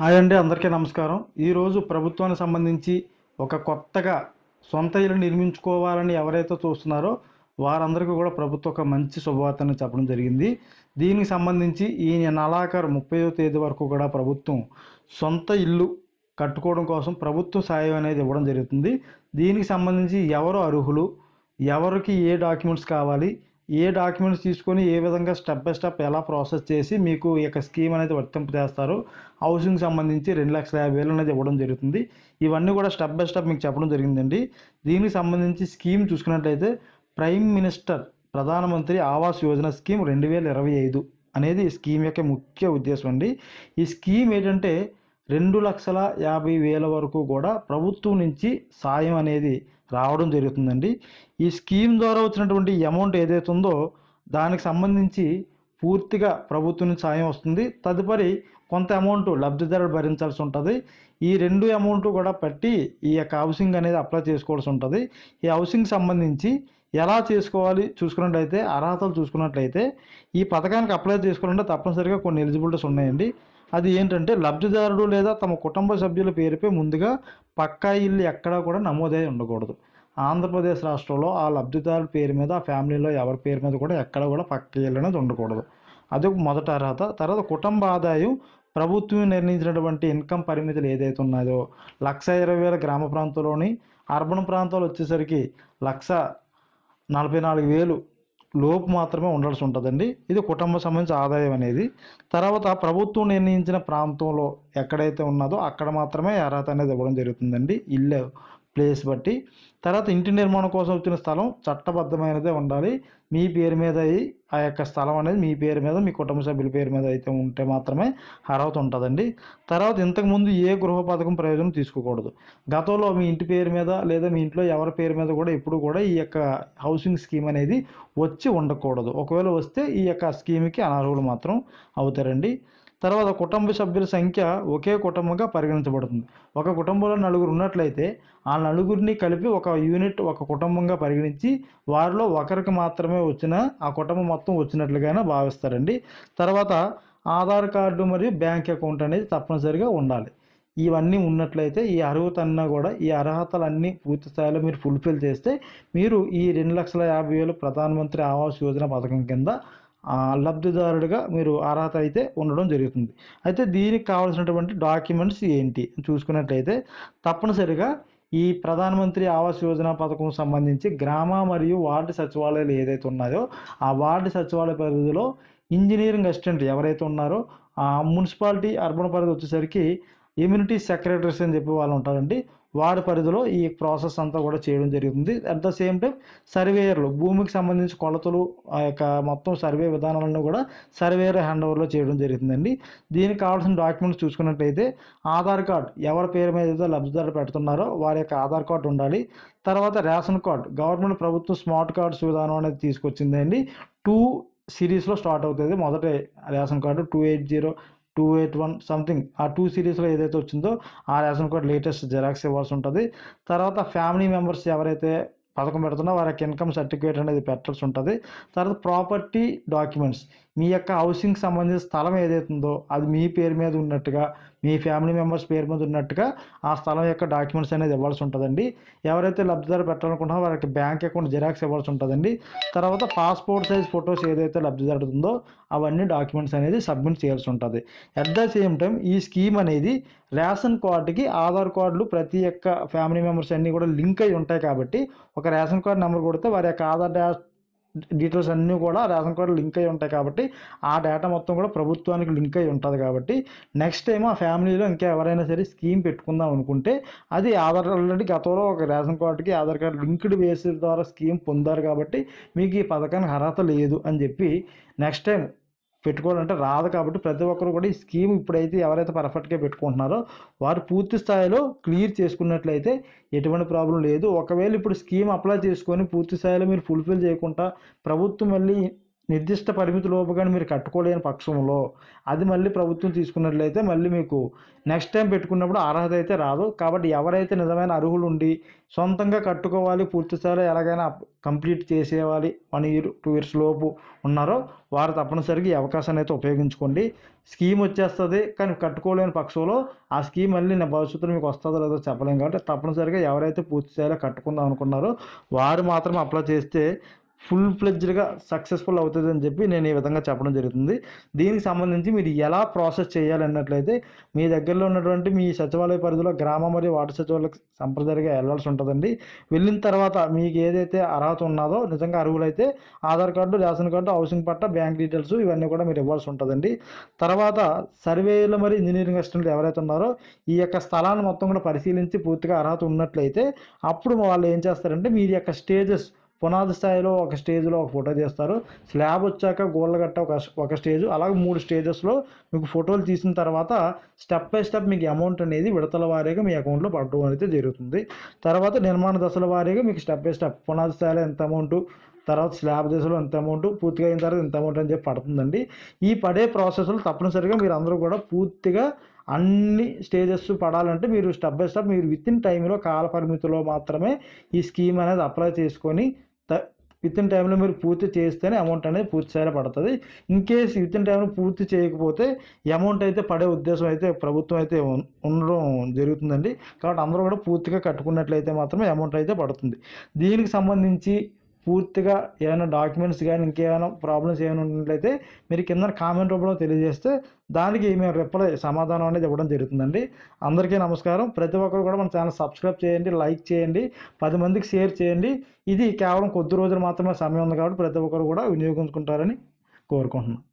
Hi అండి అందరికీ నమస్కారం. ఈరోజు ప్రభుత్వానికి సంబంధించి ఒక కొత్తగా సొంత ఇల్లు నిర్మించుకోవాలని ఎవరైతే చూస్తున్నారో వారందరికీ కూడా ప్రభుత్వం ఒక మంచి శుభవార్తను చెప్పడం జరిగింది. దీనికి సంబంధించి ఈ నెలాఖరు ముప్పైవ తేదీ వరకు కూడా ప్రభుత్వం సొంత ఇల్లు కట్టుకోవడం కోసం ప్రభుత్వ సాయం అనేది ఇవ్వడం జరుగుతుంది. దీనికి సంబంధించి ఎవరు అర్హులు ఎవరికి ఏ డాక్యుమెంట్స్ కావాలి ఏ డాక్యుమెంట్స్ తీసుకొని ఏ విధంగా స్టెప్ బై స్టెప్ ఎలా ప్రాసెస్ చేసి మీకు ఈ యొక్క స్కీమ్ అనేది వర్తింపజేస్తారు హౌసింగ్ సంబంధించి రెండు లక్షల యాభై వేలు అనేది ఇవ్వడం జరుగుతుంది. ఇవన్నీ కూడా స్టెప్ బై స్టెప్ మీకు చెప్పడం జరిగిందండి. దీనికి సంబంధించి స్కీమ్ చూసుకున్నట్లయితే ప్రైమ్ మినిస్టర్ ప్రధానమంత్రి ఆవాస్ యోజన స్కీమ్ రెండు వేల ఇరవై ఐదు అనేది ఈ స్కీమ్ యొక్క ముఖ్య ఉద్దేశం అండి. ఈ స్కీమ్ ఏంటంటే రెండు లక్షల యాభై వేల వరకు కూడా ప్రభుత్వం నుంచి సాయం అనేది రావడం జరుగుతుందండి. ఈ స్కీమ్ ద్వారా వచ్చినటువంటి అమౌంట్ ఏదైతే ఉందో దానికి సంబంధించి పూర్తిగా ప్రభుత్వం నుంచి సాయం వస్తుంది. తదుపరి కొంత అమౌంట్ లబ్ధిదారుడు భరించాల్సి ఉంటుంది. ఈ రెండు అమౌంట్ కూడా పెట్టి ఈ యొక్క హౌసింగ్ అనేది అప్లై చేసుకోవాల్సి ఉంటుంది. ఈ హౌసింగ్ సంబంధించి ఎలా చేసుకోవాలి చూసుకున్నట్లయితే అర్హతలు చూసుకున్నట్లయితే ఈ పథకానికి అప్లై చేసుకోవాలంటే తప్పనిసరిగా కొన్ని ఎలిజిబిలిటీస్ ఉన్నాయండి. అది ఏంటంటే లబ్ధిదారుడు లేదా తమ కుటుంబ సభ్యుల పేరుపై ముందుగా పక్కా ఇల్లు ఎక్కడా కూడా నమోదై ఉండకూడదు. ఆంధ్రప్రదేశ్ రాష్ట్రంలో ఆ లబ్ధిదారుల పేరు మీద ఆ ఫ్యామిలీలో ఎవరి పేరు మీద కూడా ఎక్కడ కూడా పక్క ఇల్లు అనేది ఉండకూడదు. అది మొదట అర్హత. తర్వాత కుటుంబ ఆదాయం ప్రభుత్వం నిర్ణయించినటువంటి ఇన్కమ్ పరిమితులు ఏదైతే ఉన్నదో లక్ష ఇరవై వేల గ్రామ ప్రాంతంలోని అర్బన్ ప్రాంతాలు వచ్చేసరికి లక్ష నలభై నాలుగు వేలు లోపు మాత్రమే ఉండాల్సి ఉంటుందండి. ఇది కుటుంబ సంబంధించిన ఆదాయం అనేది. తర్వాత ప్రభుత్వం నిర్ణయించిన ప్రాంతంలో ఎక్కడైతే ఉన్నదో అక్కడ మాత్రమే అర్హత అనేది ఇవ్వడం జరుగుతుందండి. ఇల్లు ప్లేస్ బట్టి. తర్వాత ఇంటి నిర్మాణం కోసం వచ్చిన స్థలం చట్టబద్ధమైనదే ఉండాలి. మీ పేరు మీద అయి ఆ యొక్క స్థలం అనేది మీ పేరు మీద మీ కుటుంబ సభ్యుల పేరు మీద అయితే ఉంటే మాత్రమే అర్హత ఉంటుందండి. తర్వాత ఇంతకుముందు ఏ గృహ పథకం ప్రయోజనం తీసుకోకూడదు. గతంలో మీ ఇంటి పేరు మీద లేదా మీ ఇంట్లో ఎవరి పేరు మీద కూడా ఎప్పుడు కూడా ఈ యొక్క హౌసింగ్ స్కీమ్ అనేది వచ్చి ఉండకూడదు. ఒకవేళ వస్తే ఈ యొక్క స్కీమ్కి అనర్హులు మాత్రం అవుతారండి. తర్వాత కుటుంబ సభ్యుల సంఖ్య ఒకే కుటుంబంగా పరిగణించబడుతుంది. ఒక కుటుంబంలో నలుగురు ఉన్నట్లయితే ఆ నలుగురిని కలిపి ఒక యూనిట్ ఒక కుటుంబంగా పరిగణించి వారిలో ఒకరికి మాత్రమే వచ్చిన ఆ కుటుంబం మొత్తం వచ్చినట్లుగానే భావిస్తారండి. తర్వాత ఆధార్ కార్డు మరియు బ్యాంక్ అకౌంట్ అనేది తప్పనిసరిగా ఉండాలి. ఇవన్నీ ఉన్నట్లయితే ఈ అర్హత అన్నా కూడా ఈ అర్హతలన్నీ పూర్తి స్థాయిలో మీరు ఫుల్ఫిల్ చేస్తే మీరు ఈ రెండు లక్షల యాభై వేలు ప్రధానమంత్రి ఆవాస్ యోజన పథకం కింద లబ్ధిదారుడిగా మీరు అర్హత అయితే ఉండడం జరుగుతుంది. అయితే దీనికి కావాల్సినటువంటి డాక్యుమెంట్స్ ఏంటి? చూసుకున్నట్లయితే తప్పనిసరిగా ఈ ప్రధానమంత్రి ఆవాస్ యోజన పథకం సంబంధించి గ్రామ మరియు వార్డు సచివాలయాలు ఏదైతే ఉన్నాయో ఆ వార్డు సచివాలయ పరిధిలో ఇంజనీరింగ్ అసిస్టెంట్ ఎవరైతే ఉన్నారో ఆ మున్సిపాలిటీ అర్బన్ పరిధి వచ్చేసరికి ఇమ్యూనిటీ సెక్రటరీస్ అని చెప్పి వాళ్ళు ఉంటారండి. వారి పరిధిలో ఈ ప్రాసెస్ అంతా కూడా చేయడం జరుగుతుంది. అట్ ద సేమ్ టైం సర్వేయర్లు భూమికి సంబంధించి కొలతలు ఆ యొక్క మొత్తం సర్వే విధానాలను కూడా సర్వేయర్ హ్యాండ్ ఓవర్లో చేయడం జరుగుతుందండి. దీనికి కావాల్సిన డాక్యుమెంట్స్ చూసుకున్నట్లయితే ఆధార్ కార్డ్ ఎవరి పేరు మీద ఏదో లబ్ధిదారులు పెడుతున్నారో వారి యొక్క ఆధార్ కార్డు ఉండాలి. తర్వాత రేషన్ కార్డ్ గవర్నమెంట్ ప్రభుత్వం స్మార్ట్ కార్డ్స్ విధానం అనేది తీసుకొచ్చిందండి. టూ సిరీస్లో స్టార్ట్ అవుతుంది. మొదట ration card two eight zero two eight one something ఆ టూ సిరీస్లో ఏదైతే వచ్చిందో ఆ రేషన్ కార్డ్ లేటెస్ట్ జెరాక్స్ ఇవ్వాల్సి ఉంటుంది. తర్వాత ఫ్యామిలీ మెంబర్స్ ఎవరైతే పథకం పెడుతున్నా వారికి ఇన్కమ్ సర్టిఫికేట్ అనేది పెట్టాల్సి ఉంటుంది. తర్వాత ప్రాపర్టీ డాక్యుమెంట్స్ మీ యొక్క హౌసింగ్ సంబంధించిన స్థలం ఏదైతుందో అది మీ పేరు మీద ఉన్నట్టుగా మీ ఫ్యామిలీ మెంబర్స్ పేరు మీద ఉన్నట్టుగా ఆ స్థలం యొక్క డాక్యుమెంట్స్ అనేది ఇవ్వాల్సి ఉంటుందండి. ఎవరైతే లబ్ధిదారు పెట్టాలనుకుంటున్నారో వారికి బ్యాంక్ అకౌంట్ జిరాక్స్ ఇవ్వాల్సి ఉంటుందండి. తర్వాత పాస్పోర్ట్ సైజ్ ఫొటోస్ ఏదైతే లబ్ధిదారు ఉందో అవన్నీ డాక్యుమెంట్స్ అనేది సబ్మిట్ చేయాల్సి ఉంటుంది. అట్ ద సేమ్ టైం ఈ స్కీమ్ అనేది రేషన్ కార్డుకి ఆధార్ కార్డులు ప్రతి ఒక్క ఫ్యామిలీ మెంబర్స్ అన్నీ కూడా లింక్ అయి ఉంటాయి కాబట్టి ఒక రేషన్ కార్డు నెంబర్ కొడితే వారి యొక్క ఆధార్ డా డీటెయిల్స్ అన్నీ కూడా రేషన్ కార్డు లింక్ అయి ఉంటాయి కాబట్టి ఆ డేటా మొత్తం కూడా ప్రభుత్వానికి లింక్ అయి ఉంటుంది కాబట్టి నెక్స్ట్ టైం ఆ ఫ్యామిలీలో ఇంకా ఎవరైనా సరే స్కీమ్ పెట్టుకుందాం అనుకుంటే అది ఆధార్ ఆల్రెడీ గతంలో ఒక రేషన్ కార్డుకి ఆధార్ కార్డు లింక్డ్ బేసిస్ ద్వారా స్కీమ్ పొందారు కాబట్టి మీకు ఈ పథకానికి అర్హత లేదు అని చెప్పి నెక్స్ట్ టైం పెట్టుకోవాలంటే రాదు కాబట్టి ప్రతి ఒక్కరు కూడా ఈ స్కీమ్ ఇప్పుడైతే ఎవరైతే పర్ఫెక్ట్గా పెట్టుకుంటున్నారో వారు పూర్తి స్థాయిలో క్లియర్ చేసుకున్నట్లయితే ఎటువంటి ప్రాబ్లం లేదు. ఒకవేళ ఇప్పుడు స్కీమ్ అప్లై చేసుకొని పూర్తి స్థాయిలో మీరు ఫుల్ఫిల్ చేయకుండా ప్రభుత్వం మళ్ళీ నిర్దిష్ట పరిమితిలోపు కానీ మీరు కట్టుకోలేని పక్షంలో అది మళ్ళీ ప్రభుత్వం తీసుకున్నట్లయితే మళ్ళీ మీకు నెక్స్ట్ టైం పెట్టుకున్నప్పుడు అర్హత అయితే రాదు. కాబట్టి ఎవరైతే నిజమైన అర్హులు ఉండి సొంతంగా కట్టుకోవాలి పూర్తి స్థాయిలో ఎలాగైనా కంప్లీట్ చేసేవాలి వన్ ఇయర్ టూ ఇయర్స్ లోపు ఉన్నారో వారు తప్పనిసరిగా ఈ అవకాశాన్ని అయితే ఉపయోగించుకోండి. స్కీమ్ వచ్చేస్తుంది కానీ కట్టుకోలేని పక్షంలో ఆ స్కీమ్ మళ్ళీ నా భవిష్యత్తులో మీకు వస్తుందో లేదో చెప్పలేం. కాబట్టి తప్పనిసరిగా ఎవరైతే పూర్తి స్థాయిలో కట్టుకుందాం అనుకున్నారో వారు మాత్రం అప్లై చేస్తే ఫుల్ ఫ్లెడ్జ్డ్గా సక్సెస్ఫుల్ అవుతుంది అని చెప్పి నేను ఈ విధంగా చెప్పడం జరుగుతుంది. దీనికి సంబంధించి మీరు ఎలా ప్రాసెస్ చేయాలన్నట్లయితే మీ దగ్గరలో ఉన్నటువంటి మీ సచివాలయ పరిధిలో గ్రామ మరియు వార్డు సచివాలయకు సంప్రదాయంగా వెళ్ళాల్సి ఉంటుందండి. వెళ్ళిన తర్వాత మీకు ఏదైతే అర్హత ఉన్నదో నిజంగా అర్హులైతే Aadhaar card ration card housing patta bank details ఇవన్నీ కూడా మీరు ఇవ్వాల్సి ఉంటుందండి. తర్వాత సర్వేలు మరి ఇంజనీరింగ్ అసిస్టెంట్లు ఎవరైతే ఉన్నారో ఈ యొక్క స్థలాన్ని మొత్తం కూడా పరిశీలించి పూర్తిగా అర్హత ఉన్నట్లయితే అప్పుడు వాళ్ళు ఏం చేస్తారంటే మీ యొక్క స్టేజెస్ పునాది స్థాయిలో ఒక స్టేజ్లో ఒక ఫోటో తీస్తారు. స్లాబ్ వచ్చాక గోళ్ళ గట్ట ఒక ఒక స్టేజ్. అలాగే మూడు స్టేజెస్లో మీకు ఫోటోలు తీసిన తర్వాత స్టెప్ బై స్టెప్ మీకు అమౌంట్ అనేది విడతల వారీగా మీ అకౌంట్లో పడడం అనేది జరుగుతుంది. తర్వాత నిర్మాణ దశల వారీగా మీకు స్టెప్ బై స్టెప్ పునాది స్థాయిలో ఎంత అమౌంట్ తర్వాత స్లాబ్ దశలో ఎంత అమౌంట్ పూర్తిగా అయిన తర్వాత ఎంత అమౌంట్ అని చెప్పి పడుతుందండి. ఈ పడే ప్రాసెస్లో తప్పనిసరిగా మీరు అందరూ కూడా పూర్తిగా అన్ని స్టేజెస్ పడాలంటే మీరు స్టెప్ బై స్టెప్ మీరు విత్ ఇన్ టైంలో కాల పరిమితిలో మాత్రమే ఈ స్కీమ్ అనేది అప్లై చేసుకొని విత్ ఇన్ టైంలో మీరు పూర్తి చేస్తేనే అమౌంట్ అనేది పూర్తి చేయాలి పడుతుంది. ఇన్ కేస్ విత్ ఇన్ టైంలో పూర్తి చేయకపోతే అమౌంట్ అయితే పడే ఉద్దేశం అయితే ప్రభుత్వం అయితే ఉండడం జరుగుతుందండి. కాబట్టి అందరూ కూడా పూర్తిగా కట్టుకున్నట్లయితే మాత్రమే అమౌంట్ అయితే పడుతుంది. దీనికి సంబంధించి పూర్తిగా ఏమైనా డాక్యుమెంట్స్ కానీ ఇంకేమైనా ప్రాబ్లమ్స్ ఏమైనా ఉన్నట్లయితే మీరు కింద కామెంట్ రూపంలో తెలియజేస్తే దానికి మేము రిప్లై సమాధానం అనేది ఇవ్వడం జరుగుతుందండి. అందరికీ నమస్కారం. ప్రతి ఒక్కరు కూడా మన ఛానల్ సబ్స్క్రైబ్ చేయండి లైక్ చేయండి పది మందికి షేర్ చేయండి. ఇది కేవలం కొద్ది రోజులు మాత్రమే సమయం ఉంది కాబట్టి ప్రతి ఒక్కరు కూడా వినియోగించుకుంటారని కోరుకుంటున్నాను